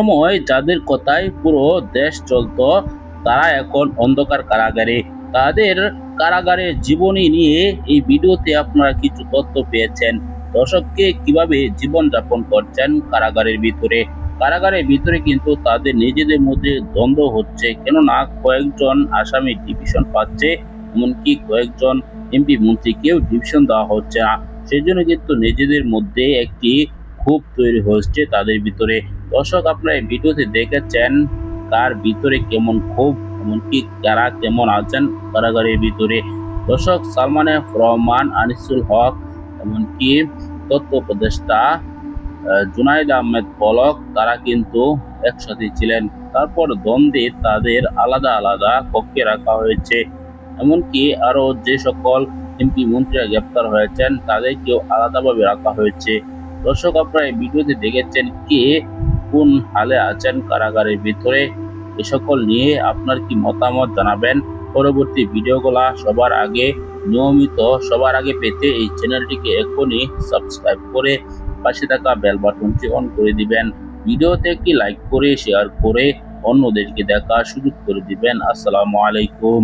সময় যাদের কথায় পুরো দেশ চলতো, তারা এখন অন্ধকার কারাগারে। তাদের কারাগারের জীবনী নিয়ে এই ভিডিওতে আপনারা কিছু তথ্য পেয়েছেন। দর্শককে কীভাবে জীবন যাপন করছেন কারাগারের ভিতরে? কারাগারের ভিতরে কিন্তু তাদের নিজেদের মধ্যে দ্বন্দ্ব হচ্ছে, কেননা কয়েকজন আসামি ডিভিশন পাচ্ছে, এমনকি কয়েকজন এমপি মন্ত্রীকেও ডিভিশন দেওয়া হচ্ছে না। সেই জন্য কিন্তু নিজেদের মধ্যে একটি ক্ষোভ তৈরি হচ্ছে। তাদের ভিতরে দর্শক আপনারা এই ভিডিওতে দেখেছেন কার ভিতরে কেমন ক্ষোভ, এমনকি কারা কেমন আছেন কারাগারের ভিতরে। দর্শক সালমান রহমান, আনিসুল হক, এমনকি তথ্য উপদেষ্টা জুনাইদ আহমেদ পলক, তারা কিন্তু একসাথে ছিলেন। তারপর দ্বন্দ্বে তাদের আলাদা আলাদা কক্ষে রাখা হয়েছে। এমনকি আরও যে সকল এমপি মন্ত্রীরা গ্রেপ্তার হয়েছেন, তাদেরকেও আলাদাভাবে রাখা হয়েছে। দর্শক, আপনারা এই ভিডিওতে দেখেছেন কে কোন হালে আছেন কারাগারের ভিতরে। এ সকল নিয়ে আপনার কি মতামত জানাবেন? পরবর্তী ভিডিওগুলা সবার আগে, নিয়মিত সবার আগে পেতে এই চ্যানেলটিকে এখনই সাবস্ক্রাইব করে পাশে থাকা বেল বাটনটি অন করে দিবেন। ভিডিওতে একটি লাইক করে, শেয়ার করে অন্যদেরকে দেখা সুযোগ করে দিবেন। আসসালামু আলাইকুম।